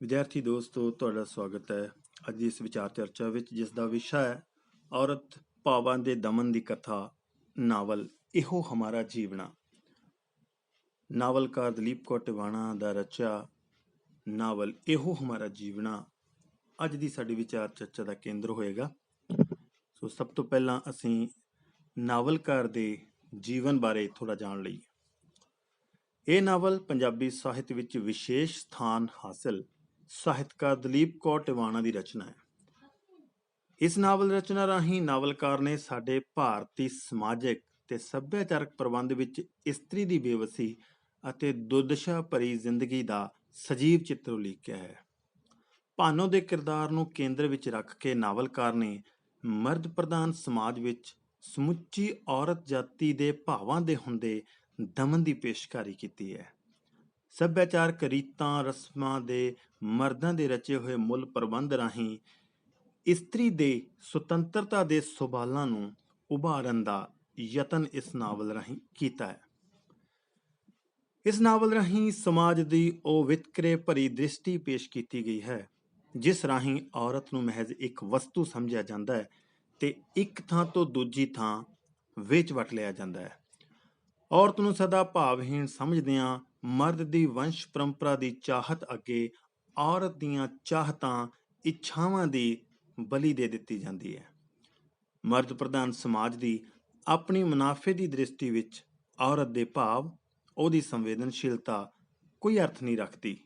ਵਿਦਿਆਰਥੀ ਦੋਸਤੋ, ਤੁਹਾਡਾ ਸਵਾਗਤ ਹੈ ਅੱਜ ਦੀ ਇਸ ਵਿਚਾਰ ਚਰਚਾ ਵਿੱਚ, ਜਿਸ ਦਾ ਵਿਸ਼ਾ ਹੈ ਔਰਤ ਭਾਵਾਂ ਦੇ ਦਮਨ ਦੀ ਕਥਾ, ਨਾਵਲ। ਇਹੋ ਹਮਾਰਾ ਜੀਵਣਾ ਨਾਵਲਕਾਰ ਦਲੀਪ ਕੌਰ ਟਿਵਾਣਾ ਦਾ ਰਚਿਆ ਨਾਵਲ, ਇਹੋ ਹਮਾਰਾ ਜੀਵਣਾ ਅੱਜ ਦੀ ਸਾਡੀ ਵਿਚਾਰ ਚਰਚਾ ਦਾ ਕੇਂਦਰ ਹੋਏਗਾ। ਸੋ ਸਭ ਤੋਂ ਪਹਿਲਾਂ ਅਸੀਂ ਨਾਵਲਕਾਰ ਦੇ ਜੀਵਨ ਬਾਰੇ ਥੋੜਾ ਜਾਣ ਲਈਏ। ਇਹ ਨਾਵਲ ਪੰਜਾਬੀ ਸਾਹਿਤ ਵਿੱਚ ਵਿਸ਼ੇਸ਼ ਸਥਾਨ ਹਾਸਲ ਸਾਹਿਤਕਾਰ ਦਲੀਪ ਕੌਰ ਟਿਵਾਣਾ ਦੀ ਰਚਨਾ ਹੈ। ਇਸ ਨਾਵਲ ਰਚਨਾ ਰਾਹੀਂ ਨਾਵਲਕਾਰ ਨੇ ਸਾਡੇ ਭਾਰਤੀ ਸਮਾਜਿਕ ਤੇ ਸੱਭਿਆਚਾਰਕ ਪ੍ਰਬੰਧ ਵਿੱਚ ਇਸਤਰੀ ਦੀ ਬੇਵਸੀ ਅਤੇ ਦੁਰਦਸ਼ਾ ਭਰੀ ਜ਼ਿੰਦਗੀ ਦਾ ਸਜੀਵ ਚਿੱਤਰ ਉਲੀਕਿਆ ਹੈ। ਭਾਨੋ ਦੇ ਕਿਰਦਾਰ ਨੂੰ ਕੇਂਦਰ ਵਿੱਚ ਰੱਖ ਕੇ ਨਾਵਲਕਾਰ ਨੇ ਮਰਦ ਪ੍ਰਧਾਨ ਸਮਾਜ ਵਿੱਚ ਸਮੁੱਚੀ ਔਰਤ ਜਾਤੀ ਦੇ ਭਾਵਾਂ ਦੇ ਹੁੰਦੇ ਦਮਨ ਦੀ ਪੇਸ਼ਕਾਰੀ ਕੀਤੀ ਹੈ। ਸੱਭਿਆਚਾਰਕ ਰੀਤਾਂ, ਰਸਮਾਂ ਦੇ ਮਰਦਾਂ ਦੇ ਰਚੇ ਹੋਏ ਮੁੱਲ ਪ੍ਰਬੰਧ ਰਾਹੀਂ ਇਸਤਰੀ ਦੇ ਸੁਤੰਤਰਤਾ ਦੇ ਸੁਭਾਲਾਂ ਨੂੰ ਉਭਾਰਨ ਦਾ ਯਤਨ ਇਸ ਨਾਵਲ ਰਾਹੀਂ ਕੀਤਾ ਹੈ। ਇਸ ਨਾਵਲ ਰਾਹੀਂ ਸਮਾਜ ਦੀ ਉਹ ਵਿਤਕਰੇ ਭਰੀ ਦ੍ਰਿਸ਼ਟੀ ਪੇਸ਼ ਕੀਤੀ ਗਈ ਹੈ, ਜਿਸ ਰਾਹੀਂ ਔਰਤ ਨੂੰ ਮਹਿਜ਼ ਇੱਕ ਵਸਤੂ ਸਮਝਿਆ ਜਾਂਦਾ ਹੈ ਤੇ ਇੱਕ ਥਾਂ ਤੋਂ ਦੂਜੀ ਥਾਂ ਵੇਚ ਵਟ ਲਿਆ ਜਾਂਦਾ ਹੈ। ਔਰਤ ਨੂੰ ਸਦਾ ਭਾਵਹੀਣ ਸਮਝਦਿਆਂ ਮਰਦ ਦੀ ਵੰਸ਼ ਪਰੰਪਰਾ ਦੀ ਚਾਹਤ ਅੱਗੇ ਔਰਤ ਦੀਆਂ ਚਾਹਤਾਂ, ਇੱਛਾਵਾਂ ਦੀ ਬਲੀ ਦੇ ਦਿੱਤੀ ਜਾਂਦੀ ਹੈ। ਮਰਦ ਪ੍ਰਧਾਨ ਸਮਾਜ ਦੀ ਆਪਣੀ ਮੁਨਾਫੇ ਦੀ ਦ੍ਰਿਸ਼ਟੀ ਵਿੱਚ ਔਰਤ ਦੇ ਭਾਵ, ਉਹਦੀ ਸੰਵੇਦਨਸ਼ੀਲਤਾ ਕੋਈ ਅਰਥ ਨਹੀਂ ਰੱਖਦੀ।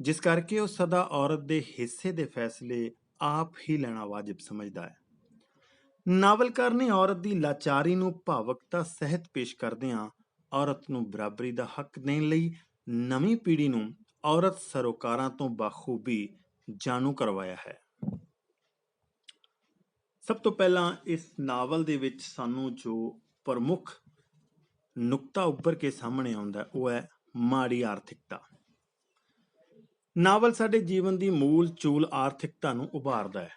ਜਿਸ ਕਰਕੇ ਉਹ ਸਦਾ ਔਰਤ ਦੇ ਹਿੱਸੇ ਦੇ ਫੈਸਲੇ ਆਪ ਹੀ ਲੈਣਾ ਵਾਜਬ ਸਮਝਦਾ ਹੈ। ਨਾਵਲਕਾਰ ਨੇ ਔਰਤ ਦੀ ਲਾਚਾਰੀ ਨੂੰ ਭਾਵਕਤਾ ਸਹਿਤ ਪੇਸ਼ ਕਰਦਿਆਂ ਔਰਤ ਨੂੰ ਬਰਾਬਰੀ ਦਾ ਹੱਕ ਦੇਣ ਲਈ ਨਵੀਂ ਪੀੜ੍ਹੀ ਨੂੰ ਔਰਤ ਸਰੋਕਾਰਾਂ ਤੋਂ ਬਾਖੂਬੀ ਜਾਣੂ ਕਰਵਾਇਆ ਹੈ। ਸਭ ਤੋਂ ਪਹਿਲਾਂ ਇਸ ਨਾਵਲ ਦੇ ਵਿੱਚ ਸਾਨੂੰ ਜੋ ਪ੍ਰਮੁੱਖ ਨੁਕਤਾ ਉੱਪਰ ਕੇ ਸਾਹਮਣੇ ਆਉਂਦਾ, ਉਹ ਹੈ ਮਾੜੀ ਆਰਥਿਕਤਾ। ਨਾਵਲ ਸਾਡੇ ਜੀਵਨ ਦੀ ਮੂਲ ਚੂਲ ਆਰਥਿਕਤਾ ਨੂੰ ਉਭਾਰਦਾ ਹੈ,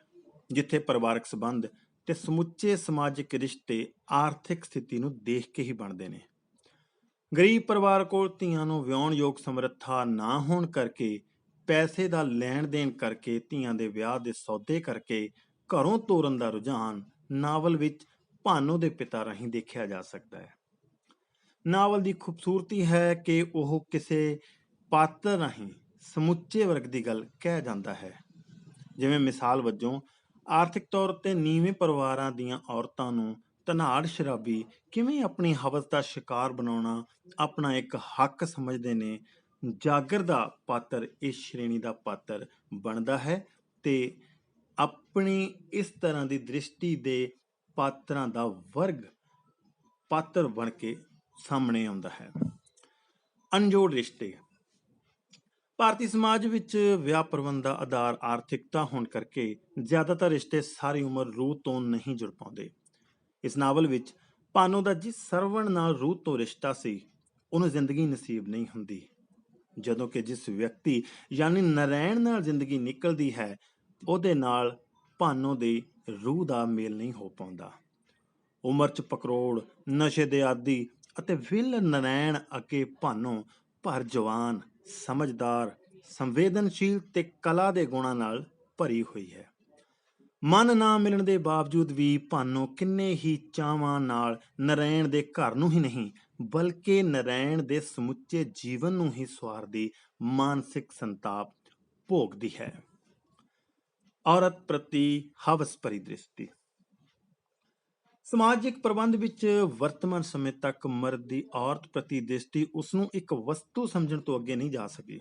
ਜਿੱਥੇ ਪਰਿਵਾਰਕ ਸਬੰਧ ਤੇ ਸਮੁੱਚੇ ਸਮਾਜਿਕ ਰਿਸ਼ਤੇ ਆਰਥਿਕ ਸਥਿਤੀ ਨੂੰ ਦੇਖ ਕੇ ਹੀ ਬਣਦੇ ਨੇ। ਗਰੀਬ ਪਰਿਵਾਰ ਕੋਲ ਧੀਆਂ ਨੂੰ ਵਿਆਹੁਣ ਯੋਗ ਸਮਰੱਥਾ ਨਾ ਹੋਣ ਕਰਕੇ, ਪੈਸੇ ਦਾ ਲੈਣ ਦੇਣ ਕਰਕੇ, ਧੀਆਂ ਦੇ ਵਿਆਹ ਦੇ ਸੌਦੇ ਕਰਕੇ ਘਰੋਂ ਤੋਰਨ ਦਾ ਰੁਝਾਨ ਨਾਵਲ ਵਿੱਚ ਭਾਨੋ ਦੇ ਪਿਤਾ ਰਾਹੀਂ ਦੇਖਿਆ ਜਾ ਸਕਦਾ ਹੈ। ਨਾਵਲ ਦੀ ਖੂਬਸੂਰਤੀ ਹੈ ਕਿ ਉਹ ਕਿਸੇ ਪਾਤਰ ਰਾਹੀਂ ਸਮੁੱਚੇ ਵਰਗ ਦੀ ਗੱਲ ਕਹਿ ਜਾਂਦਾ ਹੈ। ਜਿਵੇਂ ਮਿਸਾਲ ਵਜੋਂ, ਆਰਥਿਕ ਤੌਰ ਤੇ ਨੀਵੇਂ ਪਰਿਵਾਰਾਂ ਦੀਆਂ ਔਰਤਾਂ ਨੂੰ ਧਨਾੜ ਸ਼ਰਾਬੀ ਕਿਵੇਂ ਆਪਣੀ ਹਵਸ ਦਾ ਸ਼ਿਕਾਰ ਬਣਾਉਣਾ ਆਪਣਾ ਇੱਕ ਹੱਕ ਸਮਝਦੇ ਨੇ, ਜਾਗਰ ਦਾ ਪਾਤਰ ਇਸ ਸ਼੍ਰੇਣੀ ਦਾ ਪਾਤਰ ਬਣਦਾ ਹੈ ਤੇ ਆਪਣੀ ਇਸ ਤਰ੍ਹਾਂ ਦੀ ਦ੍ਰਿਸ਼ਟੀ ਦੇ ਪਾਤਰਾਂ ਦਾ ਵਰਗ ਪਾਤਰ ਬਣ ਕੇ ਸਾਹਮਣੇ ਆਉਂਦਾ ਹੈ। ਅਣਜੋੜ ਰਿਸ਼ਤੇ ਭਾਰਤੀ ਸਮਾਜ ਵਿੱਚ ਵਿਆਹ ਪ੍ਰਬੰਧ ਦਾ ਆਧਾਰ ਆਰਥਿਕਤਾ ਹੋਣ ਕਰਕੇ ਜ਼ਿਆਦਾਤਰ ਰਿਸ਼ਤੇ ਸਾਰੀ ਉਮਰ ਰੂਹ ਤੋਂ ਨਹੀਂ ਜੁੜ ਪਾਉਂਦੇ। ਇਸ ਨਾਵਲ ਵਿੱਚ ਭਾਨੋ ਦਾ ਜਿਸ ਸਰਵਣ ਨਾਲ ਰੂਹ ਤੋਂ ਰਿਸ਼ਤਾ ਸੀ, ਉਹਨੂੰ ਜ਼ਿੰਦਗੀ ਨਸੀਬ ਨਹੀਂ ਹੁੰਦੀ। ਜਦੋਂ ਕਿ ਜਿਸ ਵਿਅਕਤੀ ਯਾਨੀ ਨਰੈਣ ਨਾਲ ਜ਼ਿੰਦਗੀ ਨਿਕਲਦੀ ਹੈ, ਉਹਦੇ ਨਾਲ ਭਾਨੋ ਦੀ ਰੂਹ ਦਾ ਮੇਲ ਨਹੀਂ ਹੋ ਪਾਉਂਦਾ। ਉਮਰ ਚ ਪਕਰੋੜ, ਨਸ਼ੇ ਦੇ ਆਦੀ ਅਤੇ ਵਿਲ ਨਰੈਣ ਅੱਗੇ ਭਾਨੋ ਭਰ ਜਵਾਨ, ਸਮਝਦਾਰ, ਸੰਵੇਦਨਸ਼ੀਲ ਤੇ ਕਲਾ ਦੇ ਗੁਣਾਂ ਨਾਲ ਭਰੀ ਹੋਈ ਹੈ। ਮਨ ਨਾ ਮਿਲਣ ਦੇ ਬਾਵਜੂਦ ਵੀ ਭਾਨੋ ਕਿੰਨੇ ਹੀ ਚਾਵਾਂ ਨਾਲ ਨਰੈਣ ਦੇ ਘਰ ਨੂੰ ਹੀ ਨਹੀਂ, ਬਲਕਿ ਨਰੈਣ ਦੇ ਸਮੁੱਚੇ ਜੀਵਨ ਨੂੰ ਹੀ ਸਵਾਰਦੀ ਮਾਨਸਿਕ ਸੰਤਾਪ ਭੋਗਦੀ ਹੈ। ਔਰਤ ਪ੍ਰਤੀ ਹਵਸ ਭਰੀ ਦ੍ਰਿਸ਼ਟੀ। ਸਮਾਜਿਕ ਪ੍ਰਬੰਧ ਵਿੱਚ ਵਰਤਮਾਨ ਸਮੇਂ ਤੱਕ ਮਰਦ ਦੀ ਔਰਤ ਪ੍ਰਤੀ ਦ੍ਰਿਸ਼ਟੀ ਉਸ ਨੂੰ ਇੱਕ ਵਸਤੂ ਸਮਝਣ ਤੋਂ ਅੱਗੇ ਨਹੀਂ ਜਾ ਸਕੀ।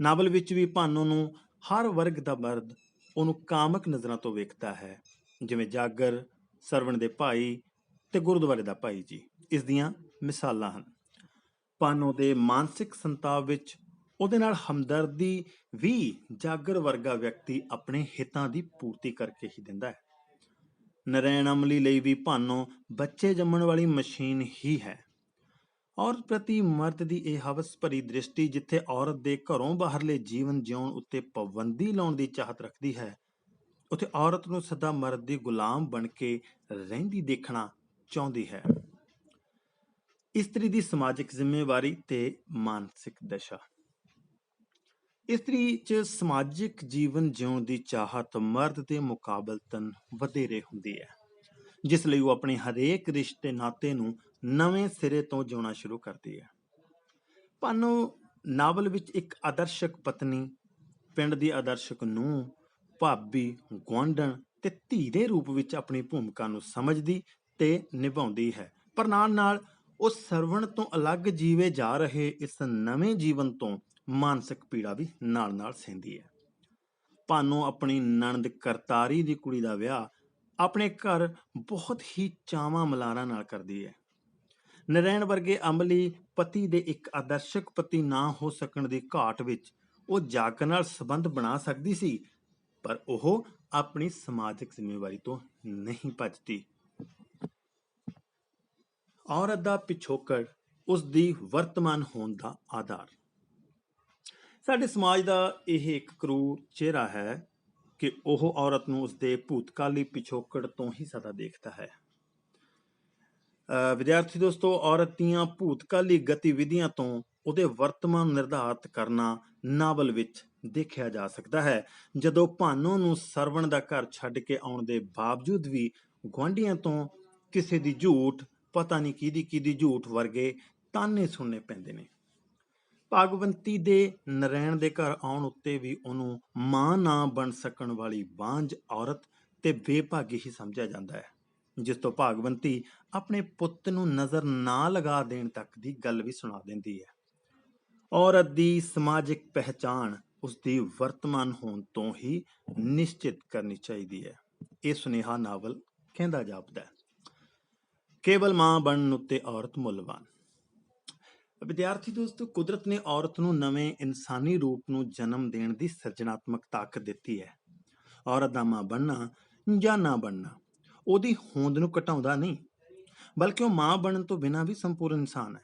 ਨਾਵਲ ਵਿੱਚ ਵੀ ਭਾਨੋ ਨੂੰ ਹਰ ਵਰਗ ਦਾ ਮਰਦ ਉਹਨੂੰ ਕਾਮਕ ਨਜ਼ਰਾਂ ਤੋਂ ਵੇਖਦਾ ਹੈ, ਜਿਵੇਂ ਜਾਗਰ, ਸਰਵਣ ਦੇ ਭਾਈ ਤੇ ਗੁਰਦੁਆਰੇ ਦਾ ਭਾਈ ਜੀ। ਇਸ ਦੀਆਂ ਮਿਸਾਲਾਂ ਹਨ। ਪਾਨੋ ਦੇ ਮਾਨਸਿਕ ਸੰਤਾਪ ਵਿੱਚ ਉਹਦੇ ਨਾਲ ਹਮਦਰਦੀ ਵੀ ਜਾਗਰ ਵਰਗਾ ਵਿਅਕਤੀ ਆਪਣੇ ਹਿੱਤਾਂ ਦੀ ਪੂਰਤੀ ਕਰਕੇ ਹੀ ਦਿੰਦਾ ਹੈ। ਨਰੈਣ ਅਮਲੀ ਲਈ ਵੀ ਭਾਨੋ ਬੱਚੇ ਜੰਮਣ ਵਾਲੀ ਮਸ਼ੀਨ ਹੀ ਹੈ। ਔਰਤ ਪ੍ਰਤੀ ਮਰਦ ਦੀ ਇਹ ਹਵਸ ਭਰੀ ਦ੍ਰਿਸ਼ਟੀ ਜਿੱਥੇ ਔਰਤ ਦੇ ਘਰੋਂ ਬਾਹਰਲੇ ਜੀਵਨ ਜਿਉਣ ਉੱਤੇ ਪਾਬੰਦੀ ਲਾਉਣ ਦੀ ਚਾਹਤ ਰੱਖਦੀ ਹੈ, ਉੱਥੇ ਔਰਤ ਨੂੰ ਸਦਾ ਮਰਦ ਦੀ ਗੁਲਾਮ ਬਣ ਕੇ ਰਹਿੰਦੀ ਦੇਖਣਾ ਚਾਹੁੰਦੀ ਹੈ। ਇਸਤਰੀ ਦੀ ਸਮਾਜਿਕ ਜ਼ਿੰਮੇਵਾਰੀ ਤੇ ਮਾਨਸਿਕ ਦਸ਼ਾ। ਇਸਤਰੀ 'ਚ ਸਮਾਜਿਕ ਜੀਵਨ ਜਿਉਣ ਦੀ ਚਾਹਤ ਮਰਦ ਦੇ ਮੁਕਾਬਲਤਨ ਵਧੇਰੇ ਹੁੰਦੀ ਹੈ, ਜਿਸ ਲਈ ਉਹ ਆਪਣੇ ਹਰੇਕ ਰਿਸ਼ਤੇ ਨਾਤੇ ਨੂੰ ਨਵੇਂ ਸਿਰੇ ਤੋਂ ਜਿਉਣਾ ਸ਼ੁਰੂ ਕਰਦੀ ਹੈ। ਭਾਨੋ, ਨਾਵਲ ਵਿੱਚ ਇੱਕ ਆਦਰਸ਼ਕ ਪਤਨੀ, ਪਿੰਡ ਦੀ ਆਦਰਸ਼ਕ ਨੂੰ ਭਾਬੀ, ਗੁਆਂਢਣ ਤੇ ਧੀ ਦੇ ਰੂਪ ਵਿੱਚ ਆਪਣੀ ਭੂਮਿਕਾ ਨੂੰ ਸਮਝਦੀ ਤੇ ਨਿਭਾਉਂਦੀ ਹੈ। ਪਰ ਨਾਲ ਨਾਲ ਉਹ ਸਰਵਣ ਤੋਂ ਅਲੱਗ ਜੀਵੇ ਜਾ ਰਹੇ ਇਸ ਨਵੇਂ ਜੀਵਨ ਤੋਂ ਮਾਨਸਿਕ ਪੀੜਾ ਵੀ ਨਾਲ ਨਾਲ ਸਹਿੰਦੀ ਹੈ। ਭਾਨੋ ਆਪਣੀ ਨਣਦ ਕਰਤਾਰੀ ਦੀ ਕੁੜੀ ਦਾ ਵਿਆਹ ਆਪਣੇ ਘਰ ਬਹੁਤ ਹੀ ਚਾਵਾਂ ਮਲਾਰਾਂ ਨਾਲ ਕਰਦੀ ਹੈ। ਨਰੈਣ ਵਰਗੇ ਅਮਲੀ ਪਤੀ ਦੇ ਇੱਕ ਆਦਰਸ਼ਕ ਪਤੀ ਨਾ ਹੋ ਸਕਣ ਦੀ ਘਾਟ ਵਿੱਚ ਉਹ ਜੱਗ ਨਾਲ ਸੰਬੰਧ ਬਣਾ ਸਕਦੀ ਸੀ, ਪਰ ਉਹ ਆਪਣੀ ਸਮਾਜਿਕ ਜ਼ਿੰਮੇਵਾਰੀ ਤੋਂ ਨਹੀਂ ਭੱਜਦੀ। ਔਰਤ ਦਾ ਪਿਛੋਕੜ ਉਸ ਦੀ ਵਰਤਮਾਨ ਹੋਣ ਦਾ ਆਧਾਰ। ਸਾਡੇ ਸਮਾਜ ਦਾ ਇਹ ਇੱਕ ਕਰੂਰ ਚਿਹਰਾ ਹੈ ਕਿ ਉਹ ਔਰਤ ਨੂੰ ਉਸਦੇ ਭੂਤਕਾਲੀ ਪਿਛੋਕੜ ਤੋਂ ਹੀ ਸਦਾ ਦੇਖਦਾ ਹੈ। ਵਿਦਿਆਰਥੀ ਦੋਸਤੋ, ਔਰਤ ਦੀਆਂ ਭੂਤਕਾਲੀ ਗਤੀਵਿਧੀਆਂ ਤੋਂ ਉਹਦੇ ਵਰਤਮਾਨ ਨਿਰਧਾਰਤ ਕਰਨਾ ਨਾਵਲ ਵਿੱਚ ਦੇਖਿਆ ਜਾ ਸਕਦਾ ਹੈ। ਜਦੋਂ ਭਾਨੋ ਨੂੰ ਸਰਵਣ ਦਾ ਘਰ ਛੱਡ ਕੇ ਆਉਣ ਦੇ ਬਾਵਜੂਦ ਵੀ ਗੁਆਂਢੀਆਂ ਤੋਂ ਕਿਸੇ ਦੀ ਝੂਠ, ਪਤਾ ਨਹੀਂ ਕਿਹਦੀ ਕਿਹਦੀ ਝੂਠ ਵਰਗੇ ਤਾਨੇ ਸੁਣਨੇ ਪੈਂਦੇ ਨੇ। ਭਾਗਵੰਤੀ ਦੇ ਨਰੈਣ ਦੇ ਘਰ ਆਉਣ ਉੱਤੇ ਵੀ ਉਹਨੂੰ ਮਾਂ ਨਾ ਬਣ ਸਕਣ ਵਾਲੀ ਬਾਂਝ ਔਰਤ ਤੇ ਬੇਭਾਗੀ ਹੀ ਸਮਝਿਆ ਜਾਂਦਾ ਹੈ। ਜਿਸ ਤੋਂ ਭਾਗਵੰਤੀ ਆਪਣੇ ਪੁੱਤ ਨੂੰ ਨਜ਼ਰ ਨਾ ਲਗਾ ਦੇਣ ਤੱਕ ਦੀ ਗੱਲ ਵੀ ਸੁਣਾ ਦਿੰਦੀ ਹੈ। ਔਰਤ ਦੀ ਸਮਾਜਿਕ ਪਹਿਚਾਣ ਉਸ ਦੀ ਵਰਤਮਾਨ ਹੋਣ ਤੋਂ ਹੀ ਨਿਸ਼ਚਿਤ ਕਰਨੀ ਚਾਹੀਦੀ ਹੈ। ਇਹ ਸੁਨੇਹਾ ਨਾਵਲ ਕਹਿੰਦਾ ਜਾਪਦਾ ਹੈ। ਕੇਵਲ ਮਾਂ ਬਣਨ ਉੱਤੇ ਔਰਤ ਮੁੱਲਵਾਨ। ਵਿਦਿਆਰਥੀ ਦੋਸਤੋ, ਕੁਦਰਤ ਨੇ ਔਰਤ ਨੂੰ ਨਵੇਂ ਇਨਸਾਨੀ ਰੂਪ ਨੂੰ ਜਨਮ ਦੇਣ ਦੀ ਸਿਰਜਣਾਤਮਕ ਤਾਕਤ ਦਿੱਤੀ ਹੈ। ਔਰਤ ਦਾ ਮਾਂ ਬਣਨਾ ਜਾਂ ਨਾ ਬਣਨਾ ਉਹਦੀ ਹੋਂਦ ਨੂੰ ਘਟਾਉਂਦਾ ਨਹੀਂ, ਬਲਕਿ ਉਹ ਮਾਂ ਬਣਨ ਤੋਂ ਬਿਨਾਂ ਵੀ ਸੰਪੂਰਨ ਇਨਸਾਨ ਹੈ।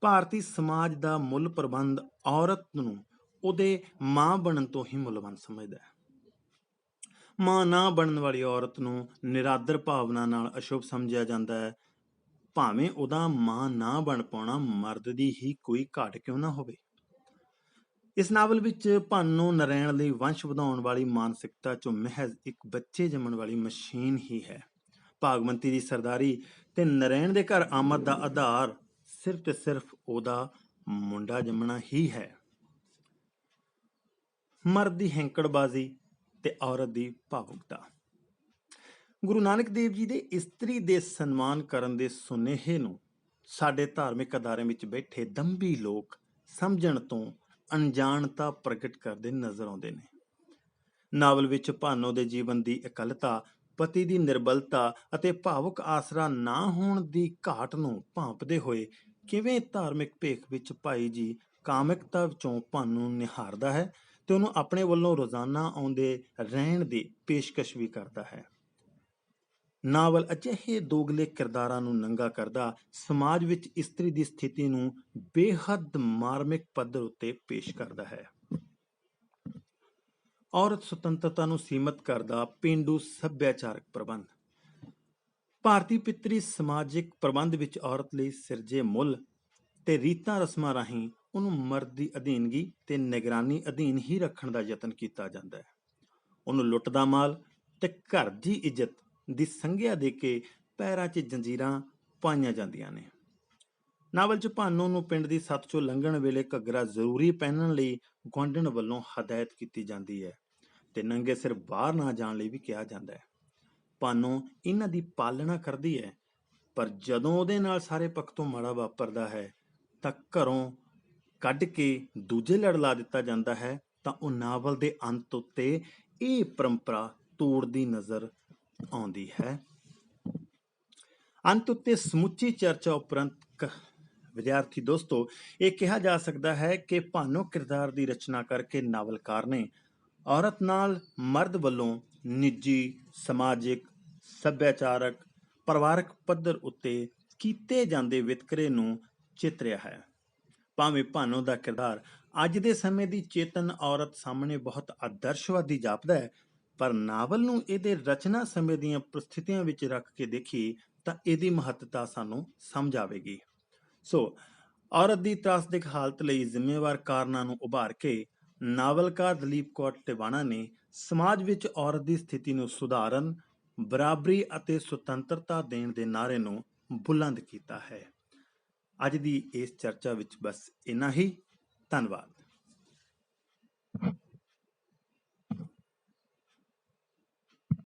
ਭਾਰਤੀ ਸਮਾਜ ਦਾ ਮੁੱਲ ਪ੍ਰਬੰਧ ਔਰਤ ਨੂੰ ਉਹਦੇ ਮਾਂ ਬਣਨ ਤੋਂ ਹੀ ਮੁੱਲਵਾਨ ਸਮਝਦਾ ਹੈ। ਮਾਂ ਨਾ ਬਣਨ ਵਾਲੀ ਔਰਤ ਨੂੰ ਨਿਰਾਦਰ ਭਾਵਨਾ ਨਾਲ ਅਸ਼ੁਭ ਸਮਝਿਆ ਜਾਂਦਾ ਹੈ। ਭਾਵੇਂ ਉਹਦਾ ਮਾਂ ਨਾ ਬਣ ਪਾਉਣਾ ਮਰਦ ਦੀ ਹੀ ਕੋਈ ਘਾਟ ਕਿਉਂ ਨਾ ਹੋਵੇ। ਇਸ ਨਾਵਲ ਵਿੱਚ ਭਾਨੋ ਨਰੈਣ ਲਈ ਵੰਸ਼ ਵਧਾਉਣ ਵਾਲੀ ਮਾਨਸਿਕਤਾ ਚੋਂ ਮਹਿਜ਼ ਇੱਕ ਬੱਚੇ ਜੰਮਣ ਵਾਲੀ ਮਸ਼ੀਨ ਹੀ ਹੈ। ਭਾਗਵੰਤੀ ਦੀ ਸਰਦਾਰੀ ਤੇ ਨਰੈਣ ਦੇ ਘਰ ਆਮਦ ਦਾ ਆਧਾਰ ਸਿਰਫ ਤੇ ਸਿਰਫ ਉਹਦਾ ਮੁੰਡਾ ਜੰਮਣਾ ਹੀ ਹੈ। ਮਰਦ ਦੀ ਹੈਂਕੜਬਾਜ਼ੀ ਤੇ ਔਰਤ ਦੀ ਭਾਵੁਕਤਾ। ਗੁਰੂ ਨਾਨਕ ਦੇਵ ਜੀ ਦੇ ਇਸਤਰੀ ਦੇ ਸਨਮਾਨ ਕਰਨ ਦੇ ਸੁਨੇਹੇ ਨੂੰ ਸਾਡੇ ਧਾਰਮਿਕ ਅਦਾਰਿਆਂ ਵਿੱਚ ਬੈਠੇ ਦੰਭੀ ਲੋਕ ਸਮਝਣ ਤੋਂ ਅਣਜਾਣਤਾ ਪ੍ਰਗਟ ਕਰਦੇ ਨਜ਼ਰ ਆਉਂਦੇ ਨੇ। ਨਾਵਲ ਵਿੱਚ ਭਾਨੋ ਦੇ ਜੀਵਨ ਦੀ ਇਕੱਲਤਾ, ਪਤੀ ਦੀ ਨਿਰਬਲਤਾ ਅਤੇ ਭਾਵੁਕ ਆਸਰਾ ਨਾ ਹੋਣ ਦੀ ਘਾਟ ਨੂੰ ਭਾਂਪਦੇ ਹੋਏ ਕਿਵੇਂ ਧਾਰਮਿਕ ਭੇਖ ਵਿੱਚ ਭਾਈ ਜੀ ਕਾਮਿਕਤਾ ਵਿੱਚੋਂ ਭਾਨੋ ਨੂੰ ਨਿਹਾਰਦਾ ਹੈ ਤੇ ਉਹਨੂੰ ਆਪਣੇ ਵੱਲੋਂ ਰੋਜ਼ਾਨਾ ਆਉਂਦੇ ਰਹਿਣ ਦੀ ਪੇਸ਼ਕਸ਼ ਵੀ ਕਰਦਾ ਹੈ। ਨਾਵਲ ਅਜਿਹੇ ਦੋਗਲੇ ਕਿਰਦਾਰਾਂ ਨੂੰ ਨੰਗਾ ਕਰਦਾ, ਸਮਾਜ ਵਿੱਚ ਇਸਤਰੀ ਦੀ ਸਥਿਤੀ ਨੂੰ ਬੇਹੱਦ ਮਾਰਮਿਕ ਪੱਧਰ ਉੱਤੇ ਪੇਸ਼ ਕਰਦਾ ਹੈ। ਔਰਤ ਸੁਤੰਤਰਤਾ ਨੂੰ ਸੀਮਤ ਕਰਦਾ, ਪਿੰਡੂ ਸੱਭਿਆਚਾਰਕ ਪ੍ਰਬੰਧ। ਭਾਰਤੀ ਪਿਤਰੀ ਸਮਾਜਿਕ ਪ੍ਰਬੰਧ ਵਿੱਚ ਔਰਤ ਲਈ ਸਿਰਜੇ ਮੁੱਲ ਤੇ ਰੀਤਾਂ ਰਸਮਾਂ ਰਾਹੀਂ ਉਹਨੂੰ ਮਰਦ ਦੀ ਅਧੀਨਗੀ ਤੇ ਨਿਗਰਾਨੀ ਅਧੀਨ ਹੀ ਰੱਖਣ ਦਾ ਯਤਨ ਕੀਤਾ ਜਾਂਦਾ ਹੈ। ਉਹਨੂੰ ਲੁੱਟਦਾ ਮਾਲ ਤੇ ਘਰ ਦੀ ਇੱਜ਼ਤ ਦੀ ਸੰਗਿਆ ਦੇ ਕੇ ਪੈਰਾਂ 'ਚ ਜੰਜੀਰਾਂ ਪਾਈਆਂ ਜਾਂਦੀਆਂ ਨੇ। ਨਾਵਲ 'ਚ ਭਾਨੋ ਨੂੰ ਪਿੰਡ ਦੀ ਸੱਤ 'ਚੋਂ ਲੰਘਣ ਵੇਲੇ ਘੱਗਰਾ ਜ਼ਰੂਰੀ ਪਹਿਨਣ ਲਈ ਗੁਆਂਢਣ ਵੱਲੋਂ ਹਦਾਇਤ ਕੀਤੀ ਜਾਂਦੀ ਹੈ ਤੇ ਨੰਗੇ ਸਿਰ ਬਾਹਰ ਨਾ ਜਾਣ ਲਈ ਵੀ ਕਿਹਾ ਜਾਂਦਾ ਹੈ। ਭਾਨੋ ਇਹਨਾਂ ਦੀ ਪਾਲਣਾ ਕਰਦੀ ਹੈ, ਪਰ ਜਦੋਂ ਉਹਦੇ ਨਾਲ ਸਾਰੇ ਪੱਖ ਤੋਂ ਮਾੜਾ ਵਾਪਰਦਾ ਹੈ, ਤਾਂ ਘਰੋਂ ਕੱਢ ਕੇ ਦੂਜੇ ਲੜ ਲਾ ਦਿੱਤਾ ਜਾਂਦਾ ਹੈ, ਤਾਂ ਉਹ ਨਾਵਲ ਦੇ ਅੰਤ ਉੱਤੇ ਇਹ ਪਰੰਪਰਾ ਤੋੜਦੀ ਨਜ਼ਰ ਆਉਂਦੀ ਹੈ। ਅੰਤ ਉੱਤੇ ਸਮੁੱਚੀ ਚਰਚਾ ਉਪਰੰਤ ਵਿਦਿਆਰਥੀ ਦੋਸਤੋ, ਇਹ ਕਿਹਾ ਜਾ ਸਕਦਾ ਹੈ ਕਿ ਭਾਨੋ ਕਿਰਦਾਰ ਦੀ ਰਚਨਾ ਕਰਕੇ ਨਾਵਲਕਾਰ ਨੇ ਔਰਤ ਨਾਲ ਮਰਦ ਵੱਲੋਂ ਨਿੱਜੀ, ਸਮਾਜਿਕ, ਸੱਭਿਆਚਾਰਕ, ਪਰਿਵਾਰਕ ਪੱਧਰ ਉੱਤੇ ਕੀਤੇ ਜਾਂਦੇ ਵਿਤਕਰੇ ਨੂੰ ਚਿਤਰਿਆ ਹੈ। ਭਾਵੇਂ ਭਾਨੋ ਦਾ ਕਿਰਦਾਰ ਅੱਜ ਦੇ ਸਮੇਂ ਦੀ ਚੇਤਨ ਔਰਤ ਸਾਹਮਣੇ ਬਹੁਤ ਆਦਰਸ਼ਵਾਦੀ ਜਾਪਦਾ ਹੈ ਪਰ ਨਾਵਲ ਨੂੰ ਇਹਦੇ ਰਚਨਾ ਸਮੇਂ ਦੀਆਂ ਪ੍ਰਸਥਿਤੀਆਂ ਵਿੱਚ ਰੱਖ ਕੇ ਦੇਖੀ ਤਾਂ ਇਹਦੀ ਮਹੱਤਤਾ ਸਾਨੂੰ ਸਮਝ ਆਵੇਗੀ। ਸੋ, ਔਰਤ ਦੀ ਤਰਾਸਦਿਕ ਹਾਲਤ ਲਈ ਜ਼ਿੰਮੇਵਾਰ ਕਾਰਨਾਂ ਨੂੰ ਉਭਾਰ ਕੇ ਨਾਵਲਕਾਰ ਦਲੀਪ ਕੌਰ ਟਿਵਾਣਾ ਨੇ ਸਮਾਜ ਵਿੱਚ ਔਰਤ ਦੀ ਸਥਿਤੀ ਨੂੰ ਸੁਧਾਰਨ, ਬਰਾਬਰੀ ਅਤੇ ਸੁਤੰਤਰਤਾ ਦੇਣ ਦੇ ਨਾਅਰੇ ਨੂੰ ਬੁਲੰਦ ਕੀਤਾ ਹੈ। ਅੱਜ ਦੀ ਇਸ ਚਰਚਾ ਵਿੱਚ ਬਸ ਇੰਨਾ ਹੀ। ਧੰਨਵਾਦ।